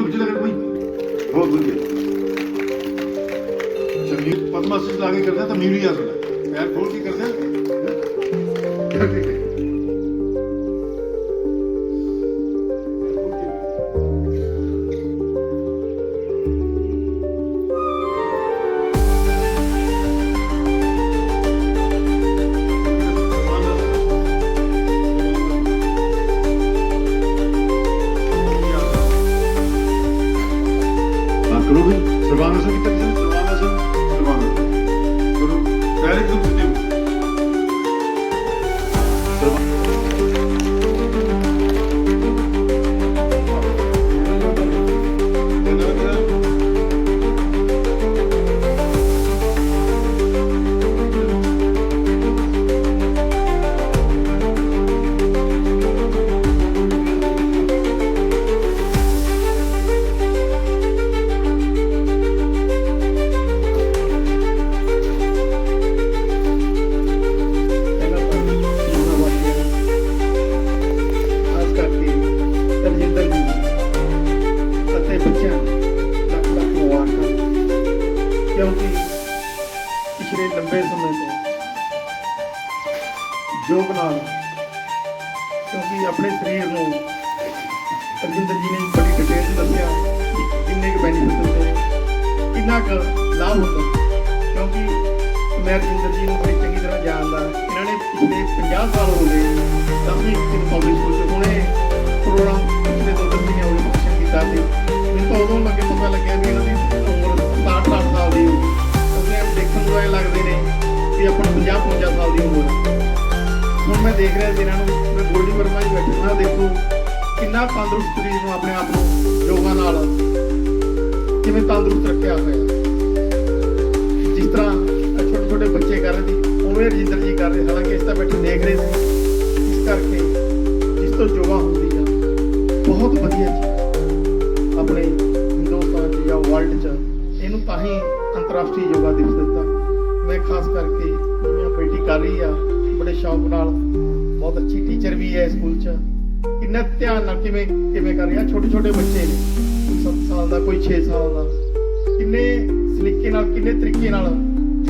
ਥੋੜੇ ਪਿੱਛੇ ਲੱਗੇ ਕੋਈ ਬਹੁਤ ਵਧੀਆ ਅੱਛਾ ਮਿਊ ਪਦਮਾ ਸਿੰਘ ਲਾ ਕੇ ਕਰਦਾ ਤਾਂ ਮਿਊਰੀ ਆ ਸਕਦਾ ਪੈਰ ਕਰੋ ਵੀ ਸਰਵਾਨਾ ਨਾਲ। ਕਿਉਂਕਿ ਆਪਣੇ ਸਰੀਰ ਨੂੰ ਤਰਜਿੰਦਰ ਜੀ ਨੇ ਬੜੀ ਡਿਟੇਲ ਚ ਦੱਸਿਆ ਕਿ ਕਿੰਨੇ ਕੁ ਬੈਨੀਫਿਟ ਹੁੰਦੇ ਨੇ, ਕਿੰਨਾ ਕੁ ਲਾਭ ਹੁੰਦਾ ਕਿਉਂਕਿ ਮੈਂ ਰਜਿੰਦਰ ਜੀ ਨੂੰ ਬੜੀ ਚੰਗੀ ਤਰ੍ਹਾਂ ਜਾਣਦਾ ਇਹਨਾਂ ਨੇ ਪਿਛਲੇ 50 ਸਾਲ ਹੋ ਗਏ 10ਵੀਂ ਤੱਕ ਪਬਲਿਕ ਸਕੂਲ ਚ ਹੁਣੇ ਪ੍ਰੋਗਰਾਮ ਪਿਛਲੇ ਦੋ ਤਿੰਨ ਮਹੀਨੇ ਹੋਏ ਫੰਕਸ਼ਨ ਕੀਤਾ ਸੀ। ਮੈਨੂੰ ਤਾਂ ਉਦੋਂ ਲੱਗੇ ਪਤਾ ਲੱਗਿਆ ਵੀ ਇਹਨਾਂ ਦੀ ਉਮਰ 60 60 ਸਾਲ ਦੀ ਹੋਊਗੀ। ਕਿਉਂਕਿ ਇਹ ਦੇਖਣ ਨੂੰ ਐ ਲੱਗਦੇ ਨੇ ਕਿ ਆਪਣਾ 50 55 ਸਾਲ ਦੀ ਉਮਰ ਹੈ। ਹੁਣ ਮੈਂ ਦੇਖ ਰਿਹਾ ਸੀ ਇਹਨਾਂ ਨੂੰ ਮੈਂ ਗੋਲਡੀ ਵਰਮਾ ਜੀ ਬੈਠੇ ਨਾ ਦੇਖੋ ਕਿੰਨਾ ਤੰਦਰੁਸਤ ਸਰੀਰ ਨੂੰ ਆਪਣੇ ਆਪ ਨੂੰ ਯੋਗਾ ਨਾਲ ਕਿਵੇਂ ਤੰਦਰੁਸਤ ਰੱਖਿਆ ਹੋਇਆ ਜਿਸ ਤਰ੍ਹਾਂ ਛੋਟੇ ਛੋਟੇ ਬੱਚੇ ਕਰ ਰਹੇ ਸੀ ਉਵੇਂ ਰਜਿੰਦਰ ਜੀ ਕਰ ਰਹੇ ਹਾਲਾਂਕਿ ਇਸ ਤਾਂ ਬੈਠੇ ਦੇਖ ਰਹੇ ਸੀ। ਇਸ ਕਰਕੇ ਜਿਸ ਤੋਂ ਯੋਗਾ ਹੁੰਦੀ ਆ, ਬਹੁਤ ਵਧੀਆ ਜੀ। ਆਪਣੇ ਹਿੰਦੁਸਤਾਨ 'ਚ ਜਾਂ ਵਰਲਡ 'ਚ ਇਹਨੂੰ ਤਾਂ ਹੀ ਅੰਤਰਰਾਸ਼ਟਰੀ ਯੋਗਾ ਦਿਵਸ ਦਿੱਤਾ। ਮੈਂ ਖਾਸ ਕਰਕੇ ਮੇਰੀ ਬੇਟੀ ਕਰ ਰਹੀ ਆ ਬੜੇ ਸ਼ੌਕ ਨਾਲ, ਬਹੁਤ ਅੱਛੀ ਟੀਚਰ ਵੀ ਹੈ ਸਕੂਲ 'ਚ। ਕਿੰਨਾ ਧਿਆਨ ਨਾਲ ਕਿਵੇਂ ਕਿਵੇਂ ਕਰ ਰਹੀ? ਆ ਛੋਟੇ ਛੋਟੇ ਬੱਚੇ ਨੇ ਕੋਈ 7 ਸਾਲ ਦਾ ਕੋਈ 6 ਸਾਲ ਦਾ। ਕਿੰਨੇ ਸਲੀਕੇ ਨਾਲ, ਕਿੰਨੇ ਤਰੀਕੇ ਨਾਲ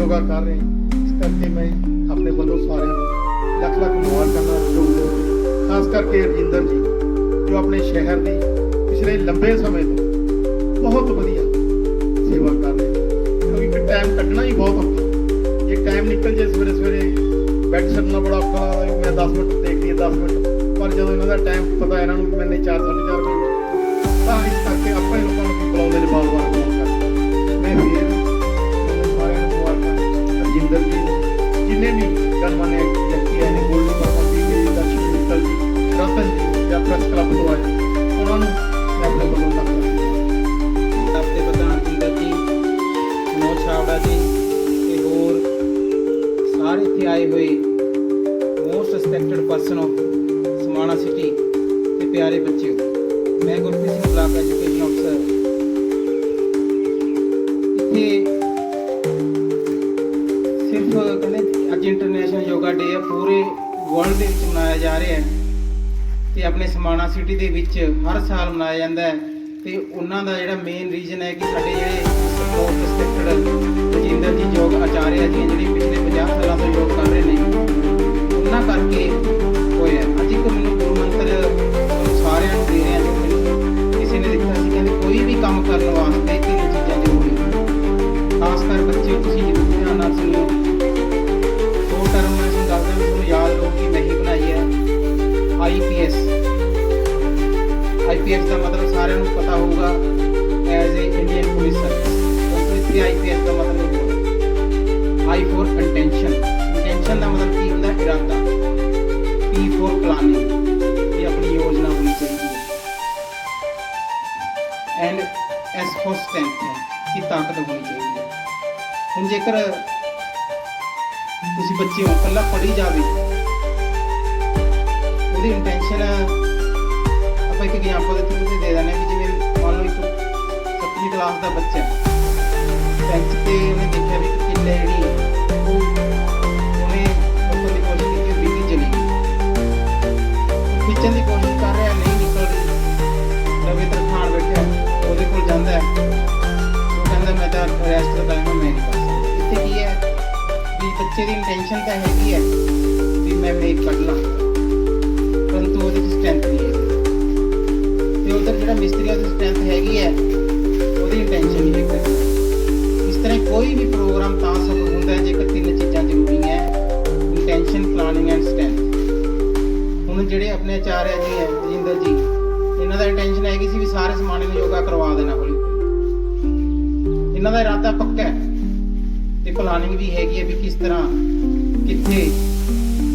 ਯੋਗਾ ਕਰ ਰਹੇ ਹਨ। ਇਸ ਕਰਕੇ ਮੈਂ ਆਪਣੇ ਵੱਲੋਂ ਸਾਰਿਆਂ ਨੂੰ ਲੱਖ ਲੱਖ ਮੁਬਾਰਕਾਂ ਨਾਲ ਯੋਗ ਦੇ ਖਾਸ ਕਰਕੇ ਰਜਿੰਦਰ ਜੀ, ਜੋ ਆਪਣੇ ਸ਼ਹਿਰ ਦੀ ਪਿਛਲੇ ਲੰਬੇ ਸਮੇਂ ਤੋਂ ਬਹੁਤ ਵਧੀਆ ਸੇਵਾ ਕਰ ਰਹੇ ਨੇ। ਕਿਉਂਕਿ ਇੱਕ ਟਾਈਮ ਕੱਢਣਾ ਹੀ ਬਹੁਤ ਔਖਾ ਜੇ ਟਾਈਮ ਨਿਕਲ ਜੇ ਸਵੇਰੇ ਸਵੇਰੇ ਬੈਠ ਛੱਡਣਾ ਬੜਾ ਔਖਾ ਲੱਗਦਾ ਵੀ ਮੈਂ 10 ਮਿੰਟ ਦੇਖਦੀ ਲਈਏ 10 ਮਿੰਟ। ਪਰ ਜਦੋਂ ਇਹਨਾਂ ਦਾ ਟਾਈਮ ਪਤਾ ਇਹਨਾਂ ਨੂੰ ਵੀ ਮੈਨੇ 4 4:30 ਮਿੰਟ ਤਾਂ ਇਸ ਕਰਕੇ ਆਪਾਂ ਹੀ ਲੋਕਾਂ ਨੂੰ ਵੀ ਬੁਲਾਉਂਦੇ ਨੇ ਬਾਰ ਬਾਰ ਫੋਨ ਕਰਕੇ। ਮੈਂ ਫਿਰ ਸਾਰਿਆਂ ਨੂੰ ਮੁਬਾਰਕਾਂ, ਰਜਿੰਦਰ ਜੀ ਜਿੰਨੇ ਵੀ ਗਨਮਾਨੇ respected person of Samana city ਤੇ ਪਿਆਰੇ ਬੱਚਿਓ ਮੈਂ ਗੁਰਪ੍ਰੀਤ ਸਿੰਘ ਬਲਾਕ ਐਜੂਕੇਸ਼ਨ ਅਫਸਰ ਇੱਥੇ ਸਿਰਫ ਕਹਿੰਦੇ ਅੱਜ ਇੰਟਰਨੈਸ਼ਨਲ ਯੋਗਾ ਡੇ ਹੈ ਪੂਰੇ ਵਰਲਡ ਦੇ ਵਿੱਚ ਮਨਾਇਆ ਜਾ ਰਿਹਾ ਹੈ। ਤੇ ਆਪਣੇ ਸਮਾਣਾ ਸਿਟੀ ਦੇ ਵਿੱਚ ਹਰ ਸਾਲ ਮਨਾਇਆ ਜਾਂਦਾ ਹੈ। ਤੇ ਉਹਨਾਂ ਦਾ ਜਿਹੜਾ ਮੇਨ ਰੀਜ਼ਨ ਹੈ ਕਿ ਸਾਡੇ ਜਿਹੜੇ ਸਪੋਰਟ ਰਿਸਪੈਕਟਡ ਰਜਿੰਦਰ ਜੀ ਯੋਗ ਆਚਾਰਿਆ ਜੀ ਖਾਸ ਤੁਸੀਂ ਜ਼ਰੂਰ ਧਿਆਨ ਨਾਲ ਸੁਣਿਓ ਦੋ ਟਰਮ ਮੈਂ ਤੁਹਾਨੂੰ ਦੱਸਦਾ ਵੀ ਤੁਹਾਨੂੰ ਯਾਦ ਰਹੂਗੀ ਮੈਂ ਹੀ ਬਣਾਈ ਹੈ ਆਈਪੀਐਸ ਆਈਪੀਐਸ ਦਾ ਮਤਲਬ ਸਾਰਿਆਂ ਨੂੰ ਪਤਾ ਹੋਊਗਾ as a Indian police service ਕਿਉਂਕਿ ਇੱਥੇ ਆਈਪੀਐਸ ਦਾ ਮਤਲਬ ਹੋਊਗਾ। ਆਈ ਫੋਰ ਇੰਟੈਂਸ਼ਨ ਇੰਟੈਂਸ਼ਨ ਦਾ ਮਤਲਬ ਕੀ ਹੁੰਦਾ? ਇਰਾਦਾ। ਪੀ ਫੋਰ ਪਲਾਨਿੰਗ ਇਹ ਆਪਣੀ ਯੋਜਨਾ ਹੋਣੀ ਚਾਹੀਦੀ ਹੈ। ਐਂਡ ਐਸ ਫੋਰ ਸਟਰੈਂਥ ਕੀ ਤਾਕਤ ਹੋਣੀ ਚਾਹੀਦੀ ਹੈ। ਹੁਣ ਜੇਕਰ ਤੁਸੀਂ ਬੱਚੇ ਹੋ, ਇਕੱਲਾ ਪੜ੍ਹੀ ਜਾਵੇ, ਉਹਦੀ ਇੰਟੈਂਸ਼ਨ ਆਪਾਂ ਇੱਕ ਐਗਜ਼ਾਮਪਲ ਦੇ ਥਰੂ ਤੇ ਦੇ ਦਿੰਦੇ ਹਾਂ ਕਿ ਜਿਵੇਂ ਮੰਨ ਲਓ ਇੱਕ ਸੱਤਵੀਂ ਕਲਾਸ ਦਾ ਬੱਚਾ ਬੈਂਚ ਤੇ ਉਹਨੇ ਦੇਖਿਆ ਵੀ ਇੱਕ ਕਿੱਲੇ ਜਿਹੜੀ ਉਹ ਉਹਨੇ ਉੱਤੋਂ ਦੀ ਕੋਸ਼ਿਸ਼ ਕੀਤੀ, ਉਹ ਡਿੱਗੀ ਜਾਂਦਾ ਮੈਂ ਤਾਂ ਰੈਸਟ ਦਾ ਟਾਈਮ ਮੈਂ ਨਹੀਂ ਇੱਥੇ ਕੀ ਹੈ? ਵੀ ਬੱਚੇ ਦੀ ਇੰਟੈਂਸ਼ਨ ਤਾਂ ਹੈਗੀ ਹੈ ਵੀ ਮੈਂ ਮੇਕ ਪੜ ਲਾਂ। ਪਰੰਤੂ ਉਹਦੀ ਸਟਰੈਂਥ ਨਹੀਂ ਹੈ ਤੇ ਉਹਦਾ ਜਿਹੜਾ ਮਿਸਤਰੀ ਉਹਦੀ ਸਟਰੈਂਥ ਹੈਗੀ ਹੈ, ਉਹਦੀ ਇੰਟੈਂਸ਼ਨ ਨਹੀਂ ਹੈਗੀ। ਇਸ ਤਰ੍ਹਾਂ ਕੋਈ ਵੀ ਪ੍ਰੋਗਰਾਮ ਤਾਂ ਸਫਲ ਹੁੰਦਾ ਹੈ, ਜੇਕਰ ਤਿੰਨ ਚੀਜ਼ਾਂ ਜ਼ਰੂਰੀ ਹੈ ਇੰਟੈਂਸ਼ਨ ਪਲਾਨਿੰਗ ਐਂਡ ਸਟਰੈਂਥ ਹੁਣ ਜਿਹੜੇ ਆਪਣੇ ਆਚਾਰਿਆ ਜੀ ਹੈ ਜਿੰਦਰ ਜੀ, ਇਹਨਾਂ ਦਾ ਇੰਟੈਂਸ਼ਨ ਹੈਗੀ ਸੀ ਵੀ ਸਾਰੇ ਸਮਾਨ ਨੂੰ ਯੋਗਾ ਕਰਵਾ ਦੇਣਾ ਬੋਲੀ ਇਹਨਾਂ ਦਾ ਇਰਾਦਾ ਪੱਕਾ ਹੈ ਤੇ ਪਲਾਨਿੰਗ ਵੀ ਹੈਗੀ ਹੈ ਵੀ ਕਿਸ ਤਰ੍ਹਾਂ ਕਿੱਥੇ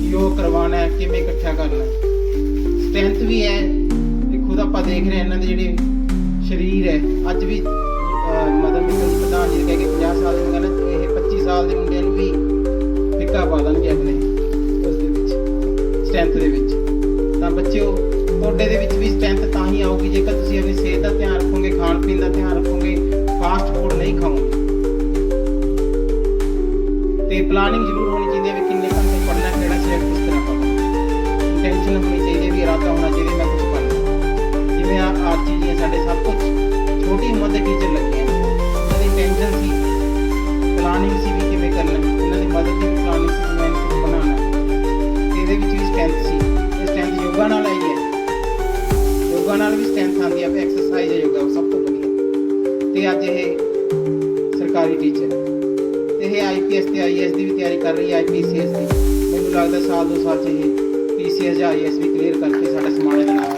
ਯੋਗ ਕਰਵਾਉਣਾ ਹੈ ਕਿਵੇਂ ਇਕੱਠਾ ਕਰਨਾ ਹੈ। ਸਟਰੈਂਥ ਵੀ ਹੈ ਤੇ ਖੁਦ ਆਪਾਂ ਦੇਖ ਰਹੇ ਹਾਂ ਇਹਨਾਂ ਦੇ ਜਿਹੜੇ ਸਰੀਰ ਹੈ ਅੱਜ ਵੀ ਅਹ, ਮਦਨ ਪ੍ਰਧਾਨ ਜੀ ਕਹਿ ਕੇ 50 ਸਾਲ ਦੇ ਨੂੰ ਕਹਿੰਦੇ ਇਹ 25 ਸਾਲ ਦੇ ਮੁੰਡਿਆਂ ਨੂੰ ਵੀ ਫਿੱਕਾ ਪਾ ਦੇਣਗੇ ਆਪਣੇ ਉਸ ਦੇ ਵਿੱਚ ਸਟਰੈਂਥ ਦੇ ਵਿੱਚ। ਤਾਂ ਬੱਚਿਓ ਤੁਹਾਡੇ ਦੇ ਵਿੱਚ ਵੀ ਸਟਰੈਂਥ ਤਾਂ ਹੀ ਆਊਗੀ ਜੇਕਰ ਤੁਸੀਂ ਆਪਣੀ ਸਿਹਤ ਦਾ ਧਿਆਨ ਰੱਖੋਗੇ ਖਾਣ ਪੀਣ ਦਾ ਧਿਆਨ ਰੱਖੋਗੇ ਫਾਸਟ ਫੂਡ ਨਹੀਂ ਖਾਓਗੇ ਤੇ ਪਲਾਨਿੰਗ ਜ਼ਰੂਰ ਹੋਣੀ ਚਾਹੀਦੀ ਹੈ ਵੀ ਕਿੰਨੇ ਘੰਟੇ ਪੜ੍ਹਨਾ, ਕਿਹੜਾ ਸਬਜੈਕਟ ਕਿਸ ਤਰ੍ਹਾਂ ਪੜ੍ਹਨਾ। ਇੰਟੈਂਸ਼ਨ ਹੋਣੀ ਚਾਹੀਦੀ ਹੈ ਵੀ ਇਰਾਦਾ ਹੋਣਾ ਚਾਹੀਦਾ, ਮੈਂ ਕੁਝ ਕਰਨਾ ਜਿਵੇਂ ਆ ਆਰਚੀ ਜੀ ਸਾਡੇ ਸਭ ਕੁਝ ਛੋਟੀ ਉਮਰ ਦੇ ਟੀਚਰ ਲੱਗੇ ਹਨ ਉਹਨਾਂ ਦੀ ਇੰਟੈਂਸ਼ਨ ਸੀ ਪਲਾਨਿੰਗ ਸੀ ਵੀ ਕਿਵੇਂ ਕਰਨਾ ਹੈ। ਇਹਨਾਂ ਦੀ ਮਦਦ ਦੀ ਪਲਾਨਿੰਗ ਸੀ ਮੈਂ ਕੁਝ ਬਣਾਉਣਾ ਇਹਦੇ ਵਿੱਚ ਵੀ ਸਟਰੈਂਥ ਸੀ। ਇਹ ਸਟਰੈਂਥ ਯੋਗਾ ਨਾਲ ਆਈ ਹੈ। ਯੋਗਾ ਨਾਲ ਵੀ ਸਟਰੈਂਥ ਆਉਂਦੀ ਹੈ ਐਕਸਰਸਾਈਜ਼ ਹੈ ਯੋਗਾ, ਸਭ ਤੋਂ ਤੇ ਅੱਜ ਇਹ ਸਰਕਾਰੀ ਟੀਚਰ ਤੇ ਇਹ ਆਈਪੀਐਸ ਤੇ ਆਈਐਸ ਦੀ ਵੀ ਤਿਆਰੀ ਕਰ ਰਹੀ ਹੈ ਆਈਪੀਸੀਐਸ ਦੀ। ਮੈਨੂੰ ਲੱਗਦਾ ਸਾਲ ਦੋ ਸਾਲ ਚ ਇਹ ਪੀਸੀਐਸ ਜਾਂ ਆਈਐਸ ਵੀ ਕਲੀਅਰ ਕਰਕੇ ਸਾਡਾ ਸਮਾਜ ਦਾ ਨਾਮ